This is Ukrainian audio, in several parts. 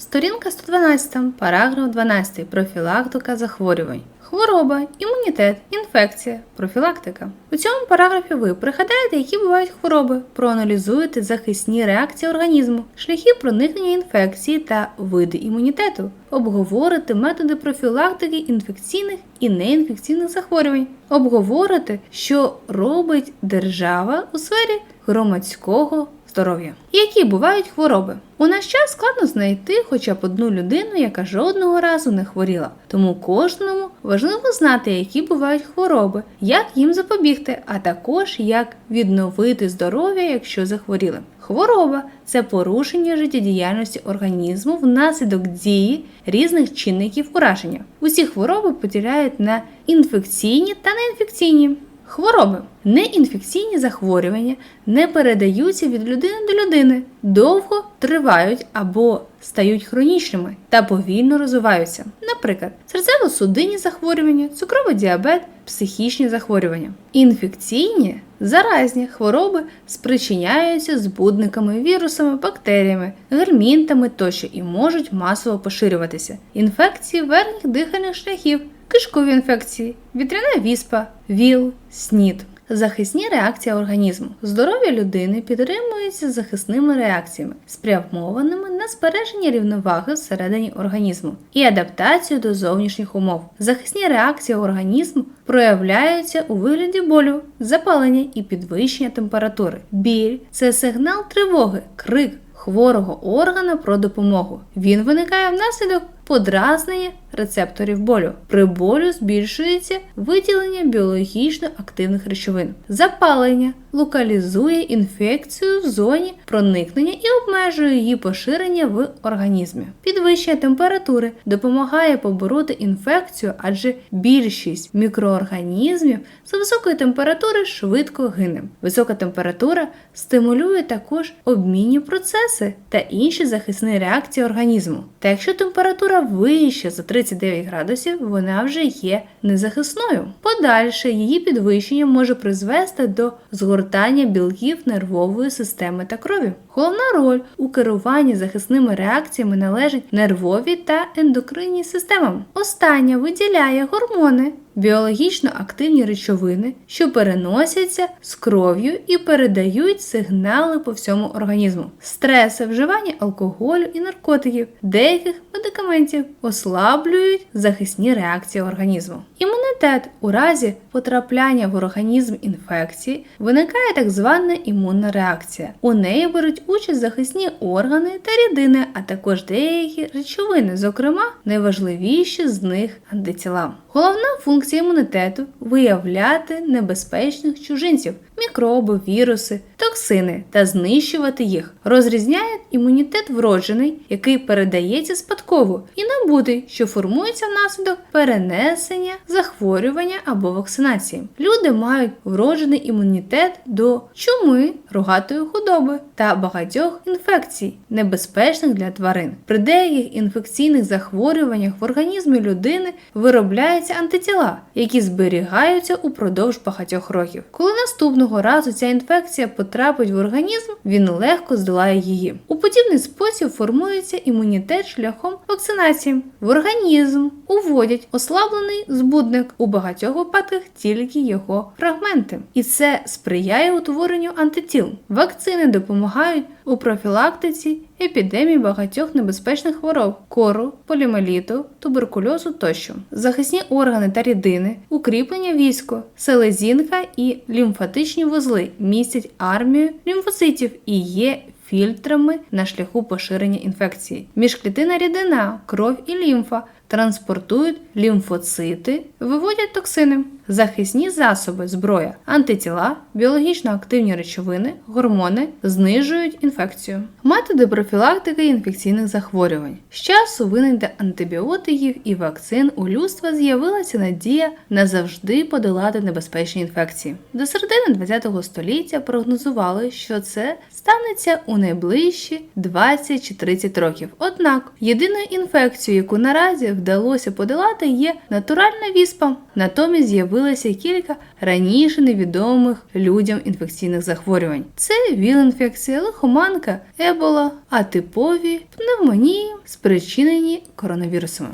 Сторінка 112, параграф 12. Профілактика захворювань. Хвороба, імунітет, інфекція, профілактика. У цьому параграфі ви пригадаєте, які бувають хвороби, проаналізуєте захисні реакції організму, шляхи проникнення інфекції та види імунітету, обговорите методи профілактики інфекційних і неінфекційних захворювань, обговорите, що робить держава у сфері громадського здоров'я. Які бувають хвороби? У наш час складно знайти хоча б одну людину, яка жодного разу не хворіла. Тому кожному важливо знати, які бувають хвороби, як їм запобігти, а також як відновити здоров'я, якщо захворіли. Хвороба це порушення життєдіяльності організму внаслідок дії різних чинників ураження. Усі хвороби поділяють на інфекційні та неінфекційні. Хвороби неінфекційні захворювання не передаються від людини до людини, довго тривають або стають хронічними та повільно розвиваються. Наприклад, серцево-судинні захворювання, цукровий діабет, психічні захворювання. Інфекційні заразні хвороби спричиняються збудниками, вірусами, бактеріями, гельмінтами тощо і можуть масово поширюватися. Інфекції верхніх дихальних шляхів кишкові інфекції, вітряна віспа, ВІЛ, СНІД. Захисні реакції організму. Здоров'я людини підтримується захисними реакціями, спрямованими на збереження рівноваги всередині організму і адаптацію до зовнішніх умов. Захисні реакції організму проявляються у вигляді болю, запалення і підвищення температури. Біль це сигнал тривоги, крик хворого органа про допомогу. Він виникає внаслідок подразнення рецепторів болю. При болю збільшується виділення біологічно активних речовин. Запалення локалізує інфекцію в зоні проникнення і обмежує її поширення в організмі. Підвищення температури допомагає побороти інфекцію, адже більшість мікроорганізмів за високої температури швидко гине. Висока температура стимулює також обмінні процеси та інші захисні реакції організму. Та якщо температура вища за 39 градусів, вона вже є незахисною. Подальше її підвищення може призвести до згортання білків нервової системи та крові. Головна роль у керуванні захисними реакціями належить нервовій та ендокринній системам. Остання виділяє гормони. Біологічно активні речовини, що переносяться з кров'ю і передають сигнали по всьому організму. Стреси, вживання алкоголю і наркотиків, деяких медикаментів ослаблюють захисні реакції організму. Імунітет у разі потрапляння в організм інфекції виникає так звана імунна реакція. У неї беруть участь захисні органи та рідини, а також деякі речовини, зокрема найважливіші з них антитіла. Головна функція імунітету виявляти небезпечних чужинців, мікроби, віруси, токсини та знищувати їх. Розрізняє імунітет вроджений, який передається спадково, і набутий, що формується внаслідок перенесення, захворювання або вакцинації. Люди мають вроджений імунітет до чуми, рогатої худоби та багатьох інфекцій, небезпечних для тварин. При деяких інфекційних захворюваннях в організмі людини виробляються антитіла, які зберігаються упродовж багатьох років. Коли наступного разу ця інфекція потрапить в організм, він легко здолає її. У подібний спосіб формується імунітет шляхом вакцинації. В організм уводять ослаблений збудник у багатьох випадках тільки його фрагменти, і це сприяє утворенню антитіл. Вакцини допомагають у профілактиці епідемії багатьох небезпечних хвороб кору, полімеліту, туберкульозу тощо. Захисні органи та рідини, укріплення військо, селезінка і лімфатичні вузли містять армію лімфоцитів і є фільтрами на шляху поширення інфекції. Міжклітина рідина, кров і лімфа транспортують лімфоцити, виводять токсини, захисні засоби, зброя, антитіла, біологічно активні речовини, гормони знижують інфекцію. Методи профілактики інфекційних захворювань. З часу виникнення антибіотиків і вакцин у людства з'явилася надія назавжди подолати небезпечні інфекції. До середини ХХ століття прогнозували, що це станеться у найближчі 20 чи 30 років. Однак єдиною інфекцією, яку наразі вдалося подолати, є натуральна віспа. Натомість з'явилася з'явилося кілька раніше невідомих людям інфекційних захворювань. Це віл-інфекція, лихоманка, ебола, атипові, пневмонії, спричинені коронавірусами.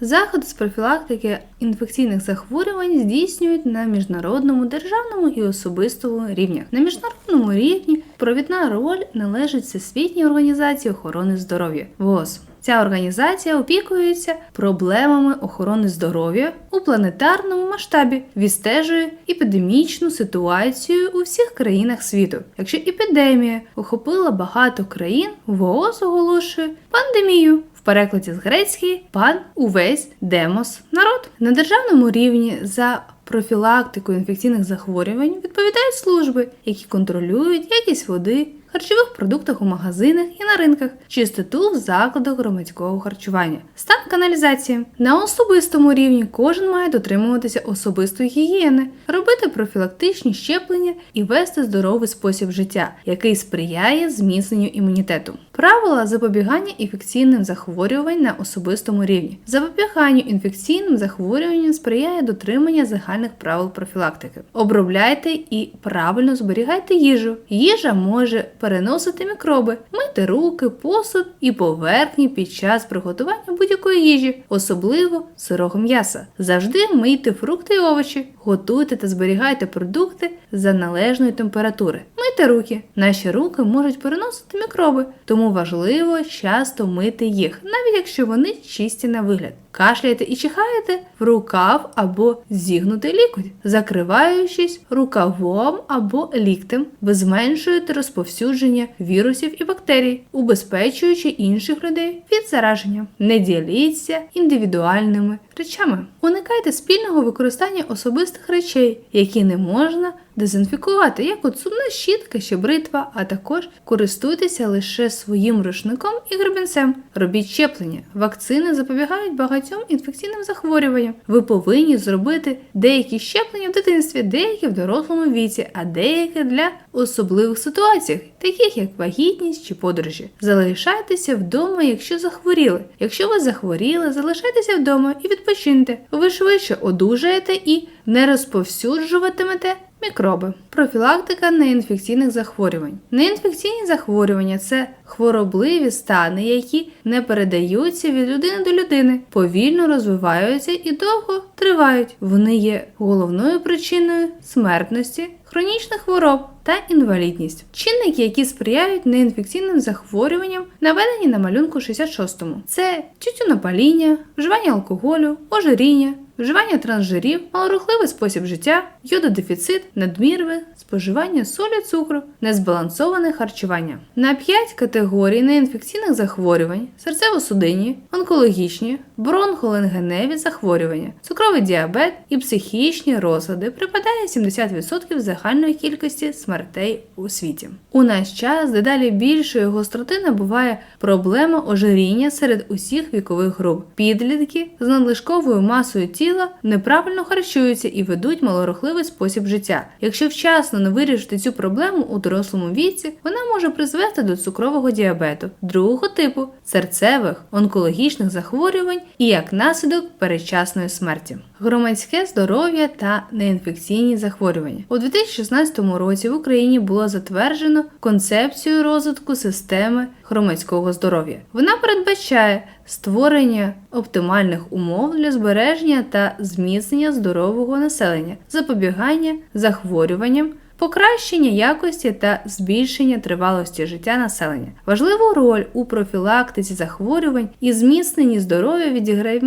Заходи з профілактики інфекційних захворювань здійснюють на міжнародному, державному і особистому рівнях. На міжнародному рівні провідна роль належить Всесвітній організації охорони здоров'я ВОЗ. Ця організація опікується проблемами охорони здоров'я у планетарному масштабі, відстежує епідемічну ситуацію у всіх країнах світу. Якщо епідемія охопила багато країн, ВООЗ оголошує пандемію. В перекладі з грецької пан увесь демос народ на державному рівні за профілактику інфекційних захворювань відповідають служби, які контролюють якість води, харчових продуктах у магазинах і на ринках, чистоту в закладах громадського харчування, стан каналізації. На особистому рівні кожен має дотримуватися особистої гігієни, робити профілактичні щеплення і вести здоровий спосіб життя, який сприяє зміцненню імунітету. Правила запобігання інфекційним захворювань на особистому рівні. Запобіганню інфекційним захворюванням сприяє дотримання загальних правил профілактики. Обробляйте і правильно зберігайте їжу. Їжа може переносити мікроби, мити руки, посуд і поверхні під час приготування будь-якої їжі, особливо сирого м'яса. Завжди мийте фрукти і овочі, готуйте та зберігайте продукти за належної температури. Мийте руки. Наші руки можуть переносити мікроби, тому важливо часто мити їх, навіть якщо вони чисті на вигляд. Кашляєте і чихаєте в рукав або зігнутий лікоть, закриваючись рукавом або ліктем, ви зменшуєте розповсюдження вірусів і бактерій, убезпечуючи інших людей від зараження. Не діліться індивідуальними речами. Уникайте спільного використання особистих речей, які не можна дезінфікувати, як от зубна щітка чи бритва, а також користуйтеся лише своїм рушником і гребінцем. Робіть щеплення. Вакцини запобігають багатьом інфекційним захворюванням. Ви повинні зробити деякі щеплення в дитинстві, деякі в дорослому віці, а деякі для особливих ситуацій, таких як вагітність чи подорожі. Залишайтеся вдома, якщо захворіли. Якщо ви захворіли, залишайтеся вдома і відпочиньте. Ви швидше одужаєте і не розповсюджуватимете мікроби. Профілактика неінфекційних захворювань. Неінфекційні захворювання це хворобливі стани, які не передаються від людини до людини, повільно розвиваються і довго тривають. Вони є головною причиною смертності, хронічних хвороб та інвалідність. Чинники, які сприяють неінфекційним захворюванням, наведені на малюнку 66-му. Це тютюнопаління, вживання алкоголю, ожиріння, вживання трансжирів, малорухливий спосіб життя, йододефіцит, надмірви, споживання солі, цукру, незбалансоване харчування. На 5 категорій неінфекційних захворювань, серцево-судинні, онкологічні, бронхоленгеневі захворювання, цукровий діабет і психічні розлади припадає 70% загальної кількості смертей у світі. У наш час дедалі більшої гостроти набуває проблема ожиріння серед усіх вікових груп. Підлітки з надлишковою масою тіла неправильно харчуються і ведуть малорухливий спосіб життя. Якщо вчасно не вирішити цю проблему у дорослому віці, вона може призвести до цукрового діабету, другого типу, серцевих, онкологічних захворювань і як наслідок передчасної смерті. Громадське здоров'я та неінфекційні захворювання у 2016 році в Україні було затверджено концепцію розвитку системи громадського здоров'я. Вона передбачає створення оптимальних умов для збереження та зміцнення здорового населення, запобігання захворюванням. Покращення якості та збільшення тривалості життя населення. Важливу роль у профілактиці захворювань і зміцненні здоров'я відіграє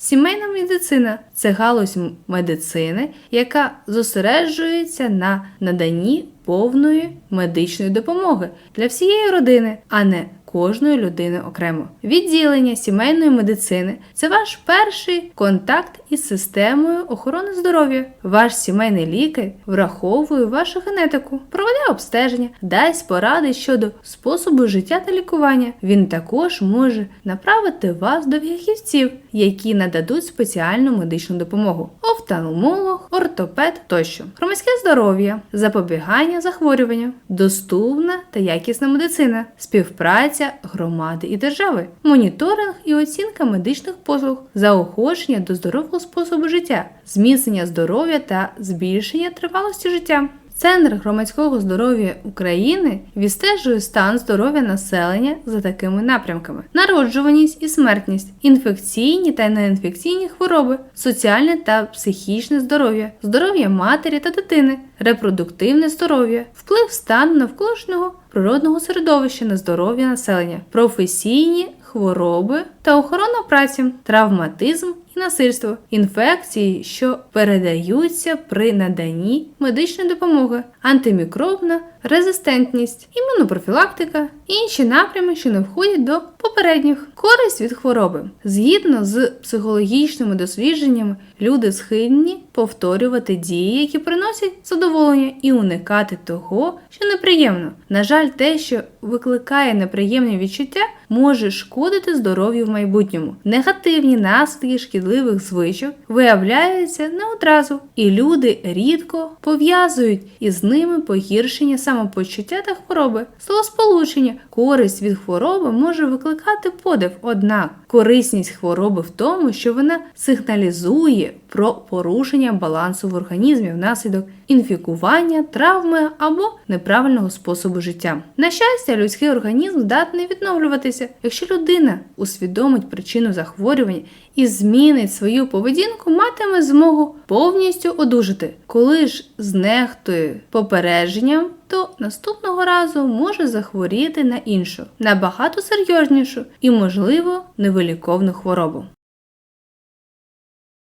сімейна медицина. Це галузь медицини, яка зосереджується на наданні повної медичної допомоги для всієї родини, а не кожної людини окремо. Відділення сімейної медицини це ваш перший контакт із системою охорони здоров'я. Ваш сімейний лікар враховує вашу генетику, проведе обстеження, дасть поради щодо способу життя та лікування. Він також може направити вас до фахівців, які нададуть спеціальну медичну допомогу: офтальмолог, ортопед тощо. Громадське здоров'я, запобігання захворювання, доступна та якісна медицина, співпраця співпраця громади і держави, моніторинг і оцінка медичних послуг, заохочення до здорового способу життя, зміцнення здоров'я та збільшення тривалості життя. Центр громадського здоров'я України відстежує стан здоров'я населення за такими напрямками: народжуваність і смертність, інфекційні та неінфекційні хвороби, соціальне та психічне здоров'я, здоров'я матері та дитини, репродуктивне здоров'я, вплив стану навколишнього природного середовища на здоров'я населення, професійні хвороби та охорона праці, травматизм і насильство, інфекції, що передаються при наданні медичної допомоги, антимікробна резистентність, імунопрофілактика і інші напрями, що не входять до попередніх. Користь від хвороби. Згідно з психологічними дослідженнями, люди схильні повторювати дії, які приносять задоволення, і уникати того, що неприємно. На жаль, те, що викликає неприємні відчуття, може шкодити здоров'ю в майбутньому. Негативні наслідки шкідливих звичок виявляються не одразу, і люди рідко пов'язують із ними погіршення самопочуття та хвороби. Словосполучення користь від хвороби може викликати подив, однак корисність хвороби в тому, що вона сигналізує про порушення балансу в організмі внаслідок інфікування, травми або неправильного способу життя. На щастя, людський організм здатний відновлюватися. Якщо людина усвідомить причину захворювання і змінить свою поведінку, матиме змогу повністю одужати. Коли ж знехтує попередженням, то наступного разу може захворіти на іншу, набагато серйознішу і, можливо, невиліковну хворобу.